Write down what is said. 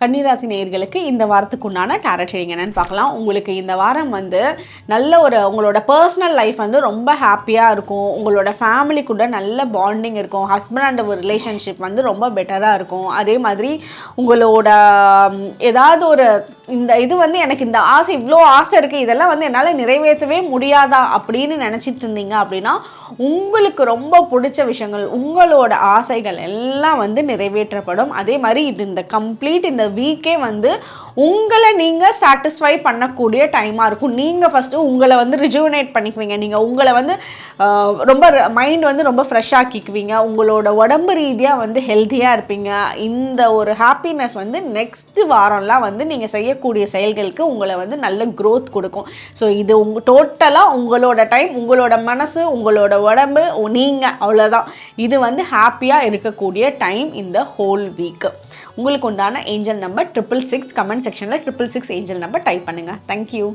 கன்னிராசி நேயர்களுக்கு இந்த வாரத்துக்கு உண்டான டேரட் ரீடிங் என்னென்னு பார்க்கலாம். உங்களுக்கு இந்த வாரம் வந்து நல்ல ஒரு உங்களோட பர்சனல் லைஃப் வந்து ரொம்ப ஹாப்பியாக இருக்கும். உங்களோட ஃபேமிலி கூட நல்ல பாண்டிங் இருக்கும். ஹஸ்பண்ட் அண்ட் ஒரு ரிலேஷன்ஷிப் வந்து ரொம்ப பெட்டராக இருக்கும். அதே மாதிரி உங்களோட ஏதாவது ஒரு இந்த இது வந்து எனக்கு இந்த ஆசை இவ்வளோ ஆசை இருக்குது இதெல்லாம் வந்து என்னால் நிறைவேற்றவே முடியாதா அப்படின்னு நினச்சிட்டு இருந்தீங்க அப்படின்னா உங்களுக்கு ரொம்ப பிடிச்ச விஷயங்கள் உங்களோட ஆசைகள் எல்லாம் வந்து நிறைவேற்றப்படும். அதே மாதிரி இது இந்த கம்ப்ளீட் இந்த வீக்கே வந்து உங்களை நீங்கள் சாட்டிஸ்ஃபை பண்ணக்கூடிய டைமாக இருக்கும். நீங்கள் ஃபஸ்ட்டு உங்களை வந்து ரிஜுவினேட் பண்ணிக்குவீங்க. நீங்கள் உங்களை வந்து ரொம்ப மைண்ட் வந்து ரொம்ப ஃப்ரெஷ் ஆக்கிக்குவீங்க. உங்களோட உடம்பு ரீதியாக வந்து ஹெல்த்தியாக இருப்பீங்க. இந்த ஒரு ஹாப்பினஸ் வந்து நெக்ஸ்ட் வாரம்லாம் வந்து நீங்கள் செய்ய செய்யக்கூடிய செயல்களுக்கு உங்களை வந்து நல்ல க்ரோத் கொடுக்கும். ஸோ இது உங்க டோட்டலாக உங்களோட டைம் உங்களோட மனசு உங்களோட உடம்பு நீங்கள் அவ்வளோதான் இது வந்து ஹாப்பியாக இருக்கக்கூடிய டைம் இந்த ஹோல் வீக்கு உங்களுக்கு உண்டான angel number triple six comment செக்ஷனில் triple six angel number type பண்ணுங்கள் தேங்க்யூ